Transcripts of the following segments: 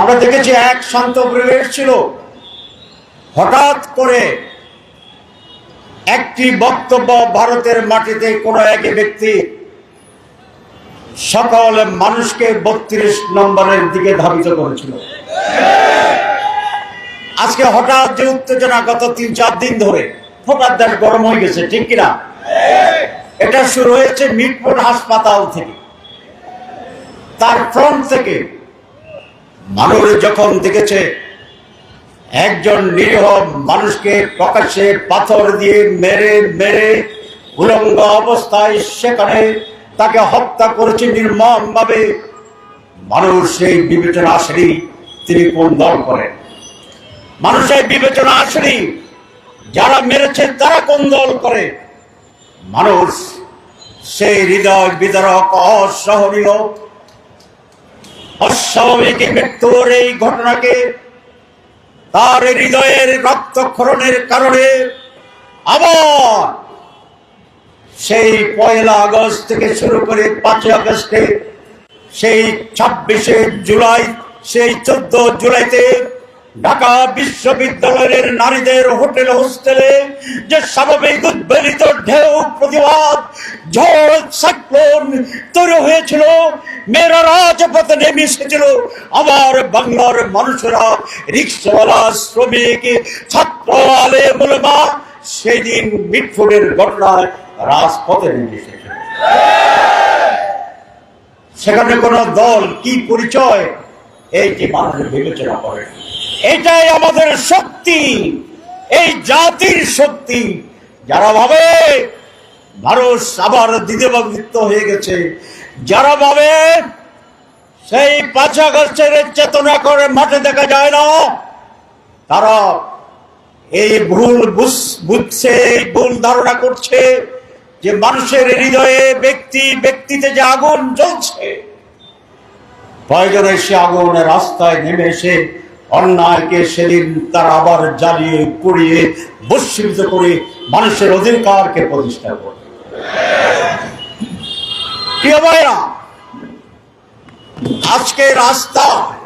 আমরা দেখেছি এক শান্ত পরিবেশ ছিল। হঠাৎ করে একটি বক্তব্য ভারতের মাটিতে কোনো এক ব্যক্তি সকল মানুষকে বত্রিশ নম্বরের দিকে ধাবিত করেছিল। আজকে হঠাৎ যে উত্তেজনা গত তিন চার দিন ধরে হঠাৎ দেশ গরম হয়ে গেছে, ঠিক কিনা? এটা শুরু হয়েছে মিটপুর হাসপাতাল থেকে। তার ফ্রন্ট থেকে মানুষ যখন দেখেছে, একজন নিরীহ মানুষকে প্রকাশ্যে পাথর দিয়ে মেরে মেরে উলঙ্গ অবস্থায় সেখানে তাকে হত্যা করেছে নির্মম ভাবে মানুষ সেই বিবেচনা আসেনি তিনি কোন দল করেন। মানুষের বিবেচনা আসেনি যারা মেরেছে তারা কোন দল করে। মানুষ সেই হৃদয় বিদারক, অসহনীয় অস্বাভাবিক মৃত্যুর এই ঘটনাকে তার হৃদয়ের রক্তক্ষরণের কারণে আবার সেই পয়লা আগস্ট থেকে শুরু করে পাঁচই আগস্টে, সেই ছাব্বিশে জুলাই, সেই চোদ্দ জুলাইতে ঢাকা বিশ্ববিদ্যালয়ের নারীদের হোটেল হোস্টেলে যে স্বাভাবিক উদ্বেলিত ঢেউ প্রতিবাদ, ঝড়, সাইক্লোন তৈরি হয়েছিল, মেয়েরা রাজপথে নেমে এসেছিল, আবার বাংলার মানুষেরা রিক্সাওয়ালা, শ্রমিক, ছাত্র আলে মুলমা সেই দিন মিটফুটের ঘটনায় রাজপথে নেমে এসেছিল। সেখানে কোন দল কি পরিচয়? এইটি মানুষ বিবেচনা করে। এটাই আমাদের শক্তি, এই জাতির শক্তি। যারা ভাবে ভারত আবার দ্বিতীয়ভাবিত্ব হয়ে গেছে, যারা ভাবে সেই পাঁচ আগস্টের চেতনা করে মাঠে দেখা যায় না, তারা এই ভুল বুঝ- বুঝছে, এই ভুল ধারণা করছে যে মানুষের হৃদয়ে ব্যক্তি, ব্যক্তিতে যে আগুন জ্বলছে প্রয়োজনে সে আগুনের রাস্তায় নেমে এসে অন্যায়কে সেদিন তারা আবার জ্বালিয়ে পুড়িয়ে বস্মীভূত করে মানুষের অধিকারকে প্রতিষ্ঠা করে। আজকে রাস্তায়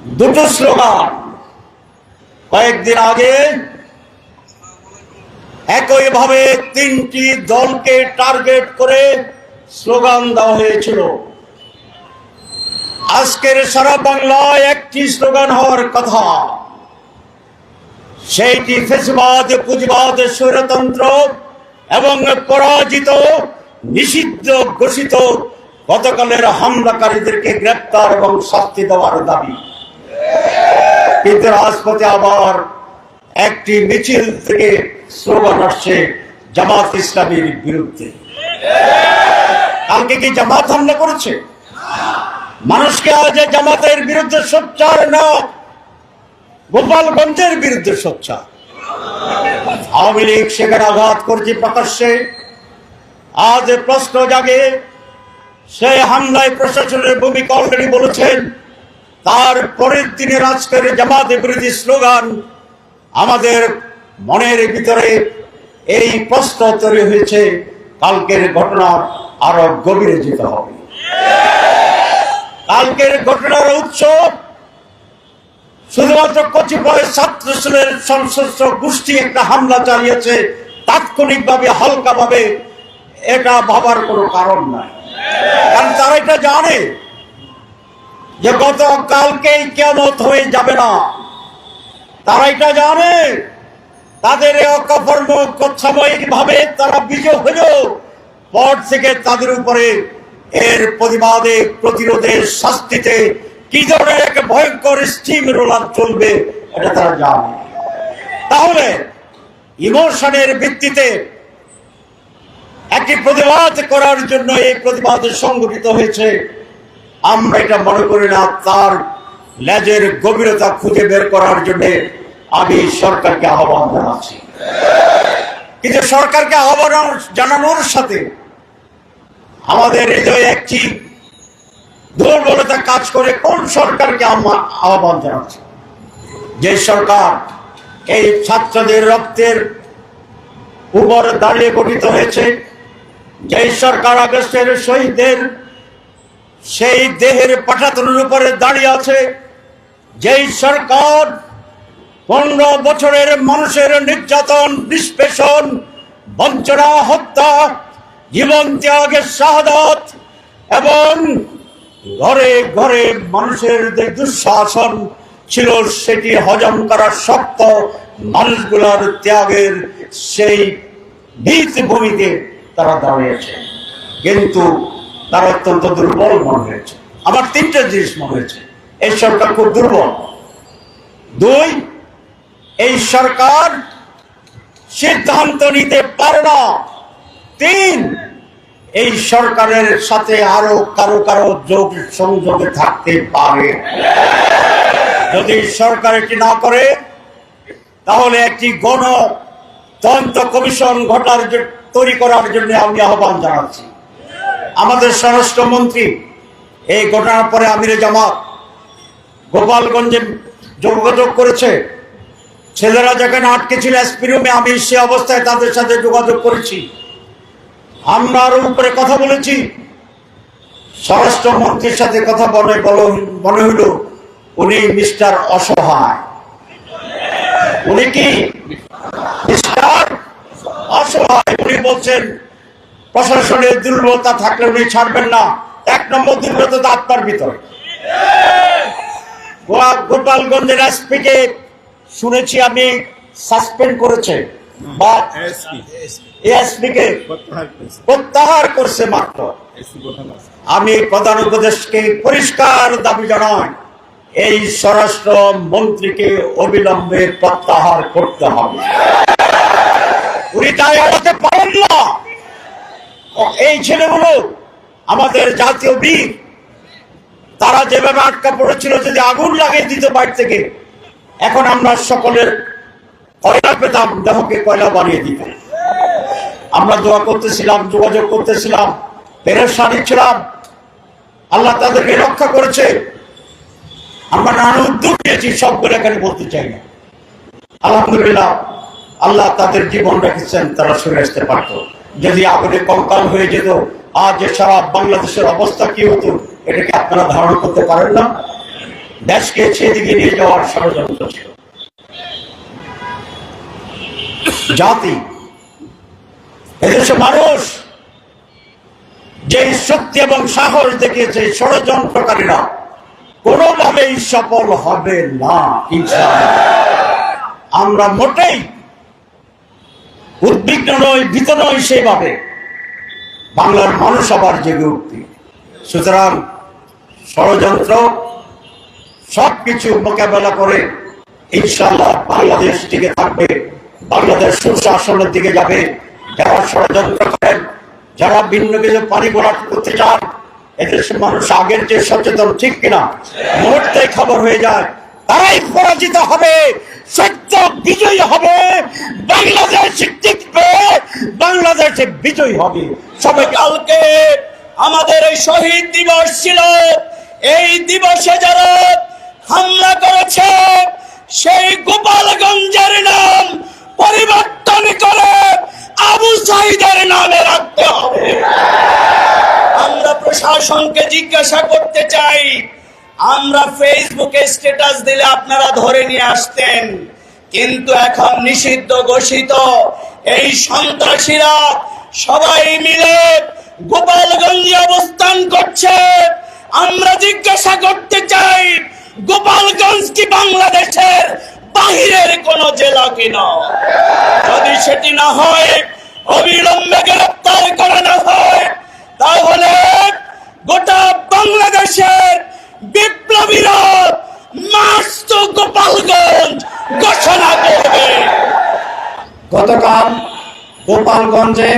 দুটো স্লোগান। কয়েকদিন আগে একইভাবে তিনটি দলকে টার্গেট করে স্লোগান দেওয়া হয়েছিল। আজকের সারা বাংলায় একটি স্লোগান হওয়ার কথা। সেইটি ফেসবাদ, পুঁজিবাদ, স্বৈরতন্ত্র এবং পরাজিত, নিষিদ্ধ, ঘোষিত গতকালের হামলাকারীদেরকে গ্রেপ্তার এবং শাস্তি দেওয়ার দাবি। কিন্তু রাজপথে আবার একটি মিছিল থেকে স্লোগান আসছে, জামাত ইসলামীর বিরুদ্ধে। কালকে কি জামাত হামলা করেছে? মানুষকে আজ জামাতের বিরুদ্ধে সোচ্চার না, গোপালগঞ্জের বিরুদ্ধে সোচ্চার। আওয়ামী লীগ সেখানে আঘাত করছে প্রকাশ্যে। আজ প্রশ্ন জাগে সেই হামলায় প্রশাসনের ভূমিকা অলরেডি বলেছেন। তার পরের দিনের আজকের জামাতে বিরোধী স্লোগান, আমাদের মনের ভিতরে এই প্রশ্ন তৈরি হয়েছে, কালকের ঘটনা আরও গভীরে যেতে হবে। কালকের ঘটনার উৎস শুধুমাত্র কতিপয় ছাত্র সংশ্লিষ্ট গোষ্ঠী একটা হামলা চালিয়েছে, তাৎক্ষণিকভাবে, হালকাভাবে, এটা ভাবার কোনো কারণ নাই। কারণ তারা এটা জানে যে গত কালকেই কেমত হয়ে যাবে না। তারা এটা জানে, তাদের এই অকর্ম সাময়িক ভাবে তারা বিজয় হলেও পর থেকে তাদের উপরে এর প্রতিবাদে প্রতিরোধের শাস্তিতে কি ধরনের এক ভয়ঙ্কর স্টিম রোলার চলবে, এটা তারা জানে। তাহলে ইমোশনের ভিত্তিতে একটি প্রতিবাদ করার জন্য এই প্রতিবাদ সংগঠিত হয়েছে। আমরা এটা মনে করি না, তার লেজের গভীরতা খুঁজে বের করার জন্য আমি সরকারকে আহ্বান জানাচ্ছি। কিন্তু সরকারকে আহ্বান জানানোর সাথে আমাদের হৃদয়ে একটি দুর্বলতা কাজ করে কোন সরকারকে আমরা আহ্বান জানাচ্ছি? যে সরকার এই ছাত্রদের রক্তের উপর দাঁড়িয়ে গঠিত হয়েছে যে সরকার আগস্টের শহীদদের সেই দেহের পাঠাতনের উপরে দাঁড়িয়ে আছে, যেই সরকার পনেরো বছরের মানুষের নির্যাতন, নিষ্পেষণ, বঞ্চনা, হত্যা জীবন ত্যাগের শাহাদত এবং ঘরে ঘরে মানুষের যে দুঃশাসন ছিল, সেটি হজম করার শক্ত মানুষগুলোর ত্যাগের সেই ভিত্তিভূমিতে তারা দাঁড়িয়েছে। কিন্তু তারা অত্যন্ত দুর্বল মনে হয়েছে। আমার তিনটে জিনিস মনে হয়েছে। এই সরকার খুব দুর্বল। দুই, এই সরকার সিদ্ধান্ত নিতে পারে না। তিন। এই সরকারের সাথে আরও কারও কারও যোগ সংযোগে থাকতে পারে। যদি সরকার এটি না করে, তাহলে একটি গণতন্ত্র কমিশন ঘটার তৈরি করার জন্য আমি আহ্বান জানাচ্ছি। আমাদের স্বরাষ্ট্রমন্ত্রী, এই ঘটনার পরে আমিরে জামাত গোপালগঞ্জে যোগাযোগ করেছে। ছেলেরা যেখানে আটকে ছিল আমি সে অবস্থায় তাদের সাথে যোগাযোগ করেছি। আমরা আরও উপরে কথা বলেছি। স্বরাষ্ট্রমন্ত্রীর সাথে কথা বলে মনে হইল উনি মিস্টার অসহায়। উনি কি মিস্টার অসহায়? উনি বলছেন, প্রশাসনের দুর্বলতা থাকলে উনি ছাড়বেন না। এক নম্বর দুর্বলতা আত্মার ভিতরে। গোপালগঞ্জের এসপিকে শুনেছি আমি সাসপেন্ড করেছে। বা এসপি এসপি কে? প্রত্যাহার করছে। মাত্র। আমি প্রধান উপদেশকে পরিষ্কার দাবি জানাই এই স্বরাষ্ট্র মন্ত্রীকে অবিলম্বে প্রত্যাহার করতে হবে। উনি তাই এড়াতে পারেন না। এই ছেলেগুলো আমাদের জাতীয় বীর তারা যেভাবে আটকা পড়েছিল যদি আগুন লাগিয়ে দিত বাইর থেকে এখন আমরা সকলের কয়লা পেতাম দেহকে কয়লা বানিয়ে দিত। আমরা দোয়া করতেছিলাম, যোগাযোগ করতেছিলাম, পেরেশানি ছিলাম। আল্লাহ তাদেরকে রক্ষা করেছে। আমরা নানা উদ্যোগ নিয়েছি সবগুলো এখানে বলতে চাই না। আলহামদুলিল্লাহ, আল্লাহ তাদের জীবন রেখেছেন, তারা সরে আসতে পারত। যদি আগুনে কঙ্কাল হয়ে যেত, আজ সারা বাংলাদেশের অবস্থা কি হতো, এটাকে আপনারা ধারণা করতে পারেন না? দেশকে সেদিকে নিয়ে যাওয়ার ষড়যন্ত্র ছিল। জাতি, এদেশে মানুষ যে শক্তি এবং সাহস দেখিয়েছে ষড়যন্ত্রকারীরা, কোনোভাবেই সফল হবে না আমরা মোটেই উদ্বিগ্ন নই, ভীত নই সেইভাবে। বাংলার মানুষ আবার জেগে উঠবে। সুতরাং ষড়যন্ত্র, সবকিছু মোকাবেলা করে ইনশাল্লাহ বাংলাদেশ টিকে থাকবে। বাংলাদেশ সুশাসনের দিকে যাবে। যারা ষড়যন্ত্র করেন, যারা ভিন্ন কিছু পানি ভরাট করতে চান, এদেশের মানুষ আগের যে সচেতন, ঠিক কিনা? মুহূর্তে খবর হয়ে যায়, তারাই পরাজিত হবে, সত্য বিজয়ী হবে, বাংলাদেশ টিকবে বাংলাদেশে বিজয়ী হবে। সবাই কালকে আমাদের এই শহীদ দিবস ছিল। এই দিবসে যারা হামলা করেছে, সেই গোপালগঞ্জের নাম পরিবর্তন করে আবু সাইদের নামে রাখতে হবে। আমরা প্রশাসনকে জিজ্ঞাসা করতে চাই, আমরা ফেসবুকে স্ট্যাটাস দিলে আপনারা ধরে নিয়ে আসতেন, কিন্তু এখন নিষিদ্ধ ঘোষিত। এই সন্ত্রাসীরা সবাই মিলে গোপালগঞ্জে অবস্থান করছে। আমরা জিজ্ঞাসা করতে চাই, গোপালগঞ্জ কি বাংলাদেশের বাহিরের কোন জেলা কিনা? যদি সেটি না হয়, অবিলম্বে গ্রেপ্তার করা না হয়, তাহলে গোটা বাংলাদেশের বিপ্লবীরা মাস তো গোপালগঞ্জ ঘোষণা করবে। গতকাল গোপালগঞ্জে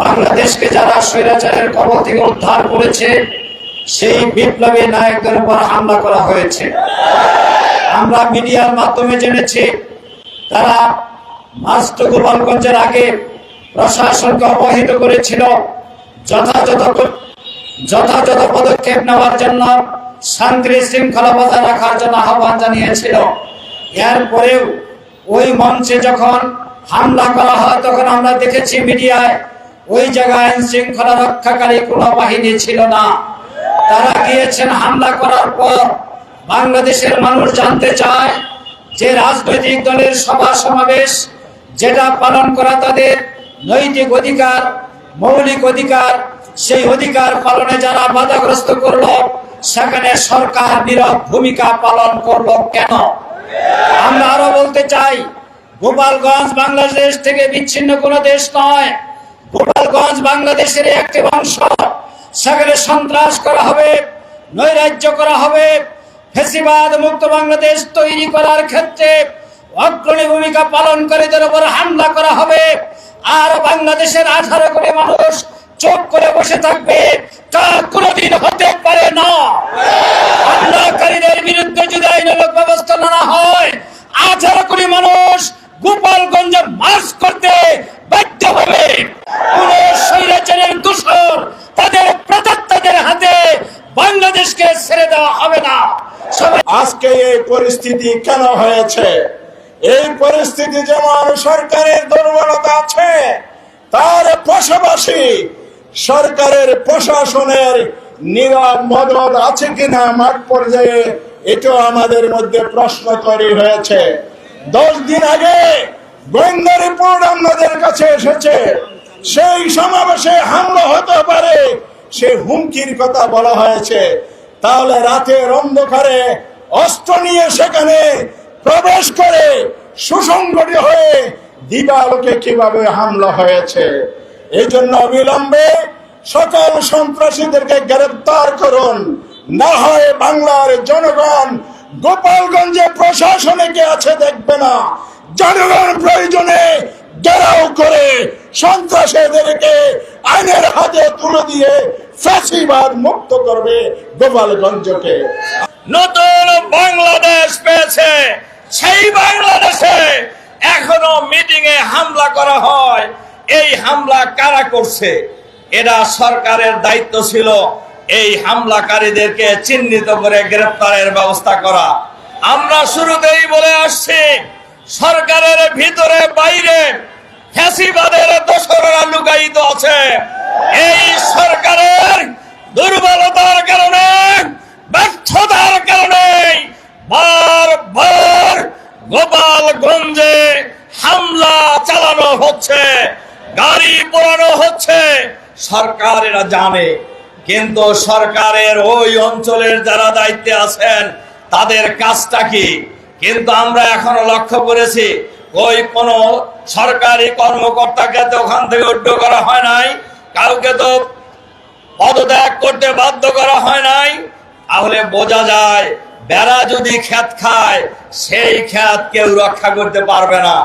বাংলাদেশকে যারা স্বৈরাচারের কবল থেকে উদ্ধার করেছে, সেই বিপ্লবী নায়কদের উপর হামলা করা হয়েছে। আমরা মিডিয়ার মাধ্যমে জেনেছি, তারা মাস্ট গোপালগঞ্জের আগে প্রশাসনকে অবহিত করেছিল যথাযথ যথাযথ পদক্ষেপ নেওয়ার জন্য, শান্তি শৃঙ্খলা বজায় রাখার জন্য আহ্বান জানিয়েছিল। এরপরেও ওই মঞ্চে যখন হামলা করা হয়, তখন আমরা দেখেছি মিডিয়ায় ওই জায়গায় আইন শৃঙ্খলা রক্ষাকারী কোনো বাহিনী ছিল না। তারা গিয়েছেন হামলা করার পর বাংলাদেশের মানুষ জানতে চায় যে রাজনৈতিক দলের সভা সমাবেশ যেটা পালন করা তাদের নৈতিক অধিকার, মৌলিক অধিকার, সেই অধিকার পালনে যারা বাধাগ্রস্ত করল, সেখানে সরকার নীরব ভূমিকা পালন করল কেন? আমরা আরও বলতে চাই, গোপালগঞ্জ বাংলাদেশ থেকে বিচ্ছিন্ন কোনো দেশ নয়। গোপালগঞ্জ বাংলাদেশের একটি অংশ। সেখানে সন্ত্রাস করা হবে, নৈরাজ্য করা হবে ফেসিবাদ মুক্ত বাংলাদেশ তৈরি করার ক্ষেত্রে অগ্রণী ভূমিকা পালন করে যার উপর হামলা করা হবে। আর বাংলাদেশের আঠারো কোটি মানুষ চোখ করে বসে থাকবে, তা কোনোদিন হতে পারে না। হামলাকারীদের বিরুদ্ধে যদি আইনানুগ ব্যবস্থা নেওয়া হয়, আঠারো কোটি মানুষ গোপালগঞ্জে মার্চ করতে বাধ্য হবে। তাদের প্রতাত্তাদের হাতে বাংলাদেশকে ছেড়ে দেওয়া হবে না। আজকে এই পরিস্থিতি কেন হয়েছে? এই পরিস্থিতি যেমন সরকারের দুর্বলতা আছে, তার পাশাপাশি সরকারের প্রশাসনের নীরব মদত আছে কিনা মাঠ পর্যায়ে, এটাও আমাদের মধ্যে প্রশ্ন তৈরি হয়েছে। দশ দিন আগে গোয়েন্দা রিপোর্ট আমাদের কাছে এসেছে। সেই সমাবেশে হামলা হতে পারে, সে হুমকির কথা বলা হয়েছে। তাহলে রাতের অন্ধকারে অস্ত্র নিয়ে সেখানে প্রবেশ করে সুসংগঠিত হয়ে দিবালোকে কীভাবে হামলা হয়েছে? এই জন্য অবিলম্বে সকল সন্ত্রাসীদেরকে গ্রেপ্তার করুন। না হয় বাংলার জনগণ গোপালগঞ্জে প্রশাসনে কে আছে দেখবে না? জনগণ প্রয়োজনে গেরাও করে সন্ত্রাসীদেরকে আইনের হাতে তুলে দিয়ে ফ্যাসিবাদ মুক্ত করবে গোপালগঞ্জকে। নতুন বাংলাদেশ পেয়েছে। সেই বাংলাদেশে এখনও মিটিং এ হামলা করা হয়। এই হামলা কারা করছে? এটা সরকারের দায়িত্ব ছিল। এই হামলাকারীদেরকে চিহ্নিত করে গ্রেপ্তারের ব্যবস্থা করা। আমরা শুরুতেই বলে আসছি, সরকারের ভিতরে বাইরে ফ্যাসিবাদের দোসররা লুকায়িত আছে। এই সরকারের দুর্বলতার কারণে, ব্যর্থতার কারণে বারবার গোপালগঞ্জে হামলা চালানো হচ্ছে, গাড়ি পোড়ানো হচ্ছে। সরকার এরা জানে। কিন্তু সরকারের ওই অঞ্চলের যারা দায়িত্বে আছেন, তাদের কাজটা কি? কিন্তু আমরা এখনও লক্ষ্য করেছি, ওই কোন সরকারি কর্মকর্তাকে তো ওখান থেকে উড্ড করা হয় নাই, কাউকে তো পদত্যাগ করতে বাধ্য করা হয় নাই। তাহলে বোঝা যায়, বেড়া যদি খ্যাত খায়, সেই খ্যাত কেউ রক্ষা করতে পারবে না।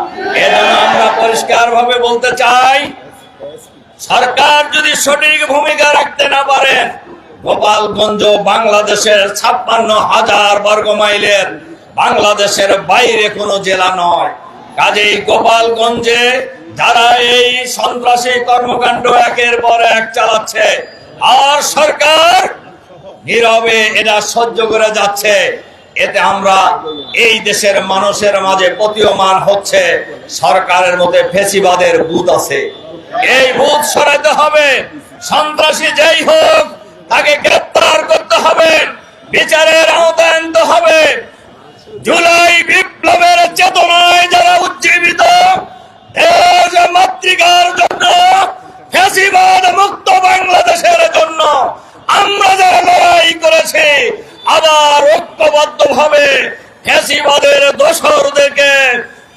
এজন্য আমরা পরিষ্কার ভাবে বলতে চাই সরকার যদি সঠিক ভূমিকা রাখতে না পারেন গোপালগঞ্জ বাংলাদেশের ছাপ্পান্ন হাজার বর্গ মাইলের বাংলাদেশের বাইরে কোনো জেলা নয়। কাজেই গোপালগঞ্জে যারা এই সন্ত্রাসী কর্মকাণ্ড একের পর এক চালাচ্ছে, আর সরকার নীরবে এটা সহ্য করে যাচ্ছে, এতে আমরা এই দেশের মানুষের মাঝে প্রতীয়মান হচ্ছে, সরকারের মধ্যে ফেসিবাদের বুথ আছে। এই বুথ সরাইতে হবে। সন্ত্রাসী যাই হোক, তাকে গ্রেপ্তার করতে হবে। বিচারের আওতায় আনতে হবে। জুলাই বিপ্লবের চেতনায় যারা উজ্জীবিত দেশ মাতৃকার জন্য ফ্যাসিবাদ মুক্ত বাংলাদেশের জন্য আমরা যারা লড়াই করেছি আবার ঐক্যবদ্ধ ভাবে ফ্যাসিবাদের দোসরদেরকে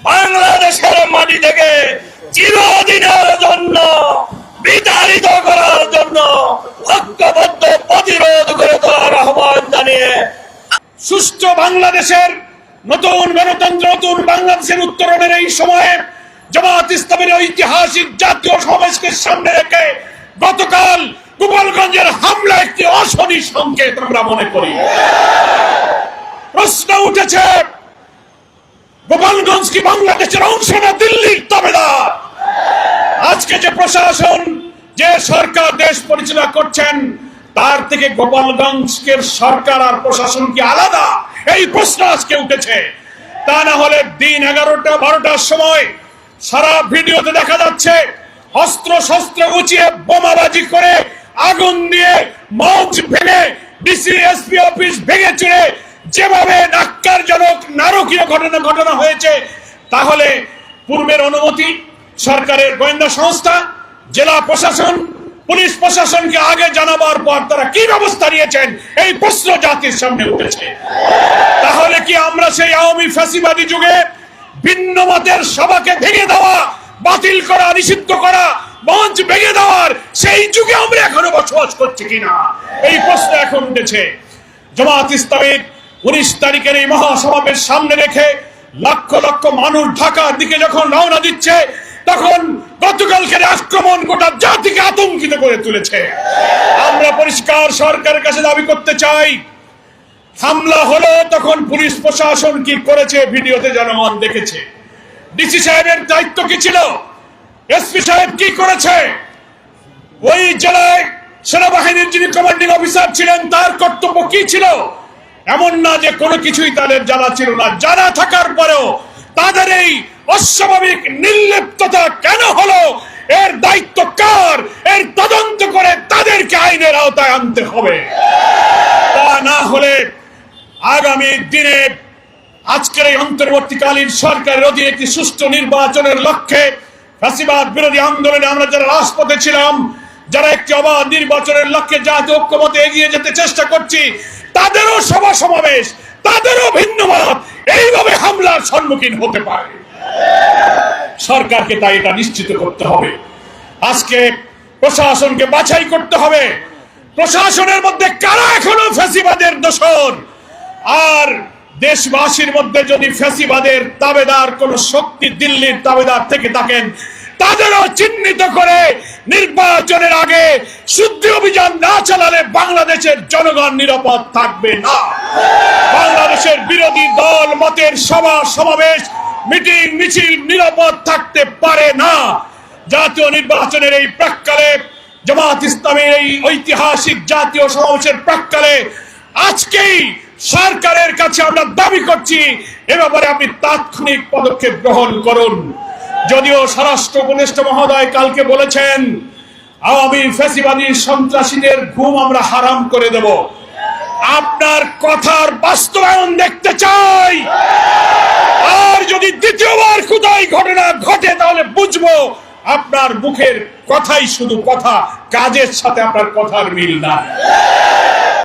বাংলাদেশের মাটি থেকে চিরদিনের জন্য বিতাড়িত করার জন্য ঐক্যবদ্ধ প্রতিরোধ করে তোলার আহ্বান জানিয়ে সুষ্ঠু বাংলাদেশের নতুন গণতন্ত্র, নতুন বাংলাদেশের উত্তরণের এই সময়ে জামাত ইসলামের ঐতিহাসিক জাতীয় সমাবেশকে সামনে রেখে গতকাল গোপালগঞ্জের হামলা একটি অশনি সংকেত আমরা মনে করি। প্রশ্ন উঠেছে, গোপালগঞ্জ কি বাংলাদেশের অংশ না দিল্লির তবেদার আজকে যে প্রশাসন, যে সরকার দেশ পরিচালনা করছেন, তার থেকে গোপালগঞ্জের সরকার আর প্রশাসন কি আলাদা? এই প্রশ্ন আজকে উঠেছে। তা না হলে দিন এগারোটা, বারোটার সময় সারা ভিডিওতে দেখা যাচ্ছে অস্ত্র শস্ত্র উঁচিয়ে বোমাবাজি করে আগুন দিয়ে মঞ্চ ভেঙে ডিসি, এসপি অফিস ভেঙে চুরে যেভাবে নাক্কারজনক নারকীয় ঘটনা ঘটনা হয়েছে, তাহলে পূর্বের অনুমতি, সরকারের গোয়েন্দা সংস্থা, জেলা প্রশাসন পুলিশ প্রশাসনকে আগে জানাবার পর তারা কি ব্যবস্থা নিয়েছেন? এই প্রশ্ন জাতির সামনে উঠেছে। তাহলে কি আমরা সেই আওয়ামী ফ্যাসিবাদী যুগে ভিন্ন মতের সভাকে ভেঙে দেওয়া, বাতিল করা, নিষিদ্ধ করা, মঞ্চ ভেঙে দেওয়ার সেই যুগে আমরা এখনও বসবাস করছি কিনা? এই প্রশ্ন এখন উঠেছে। জামাত ইসলামের উনিশ তারিখের এই মহাসমাবেশ সামনে রেখে লক্ষ লক্ষ মানুষ ঢাকার দিকে যখন রওনা দিচ্ছে তখন গতকালকের আক্রমণ গোটা জাতিকে আতঙ্কিত করে তুলেছে। আমরা পরিষ্কার সরকারের কাছে দাবি করতে চাই, হামলা হলো তখন পুলিশ প্রশাসন কি করেছে ভিডিওতে জনগণ দেখেছে। ডিসি সাহেবের দায়িত্ব কি ছিল? এসপি সাহেব কি করেছে? ওই জেলায় সেনাবাহিনীর যিনি কমান্ডিং অফিসার ছিলেন, তার কর্তব্য কি ছিল? এমন না যে কোনো কিছুই তাদের জানা ছিল না। জানা থাকার পরেও তাদের এই অস্বাভাবিক নির্লিপ্ততা কেন হলো? এর দায়িত্ব কার? এর তদন্ত করে তাদেরকে আইনের আওতায় আনতে হবে। তা না হলে আগামী দিনে আজকের এই অন্তর্বর্তীকালীন সরকারের অধীনে একটি সুষ্ঠু নির্বাচনের লক্ষ্যে ফ্যাসিবাদ বিরোধী আন্দোলনে আমরা যারা রাজপথে ছিলাম, যারা একটি অবাধ নির্বাচনের লক্ষ্যে জাতীয় ঐক্যমতে এগিয়ে যেতে চেষ্টা করছি, তাদেরও সভা সমাবেশ তাদেরও ভিন্ন মত এইভাবে হামলার সম্মুখীন হতে পারে। সরকারকে তাই এটা নিশ্চিত করতে হবে। আজকে প্রশাসনকে বাছাই করতে হবে। প্রশাসনের মধ্যে কারা এখনও ফ্যাসিবাদের দোষর? আর দেশবাসীর মধ্যে যদি ফ্যাসিবাদের তাবেদার কোন শক্তি দিল্লির তাবেদার থেকে থাকেন, তাদেরও চিহ্নিত করে নির্বাচনের আগে শুদ্ধি অভিযান না চালালে বাংলাদেশের জনগণ নিরাপদ থাকবে না। বাংলাদেশের বিরোধী দল, মতের সভা, সমাবেশ মিটিং, মিছিল নিরাপদ থাকতে পারে না। জাতীয় নির্বাচনের এই প্রাককালে, জামাত ইসলামের এই ঐতিহাসিক জাতীয় সমাবেশের প্রাককালে আজকেই সরকারের কাছে আমরা দাবি করছি, এ ব্যাপারে আপনি তাৎক্ষণিক পদক্ষেপ গ্রহণ করুন। যদিও স্বরাষ্ট্র উপদেষ্টা মহোদয় কালকে বলেছেন, আওয়ামী ফ্যাসিবাদী সন্ত্রাসীদের ঘুম আমরা হারাম করে দেব। আপনার কথার বাস্তবায়ন দেখতে চাই। আর যদি দ্বিতীয়বার কোথায় ঘটনা ঘটে, তাহলে বুঝব আপনার মুখের কথাই শুধু কথা, কাজের সাথে আপনার কথার মিল না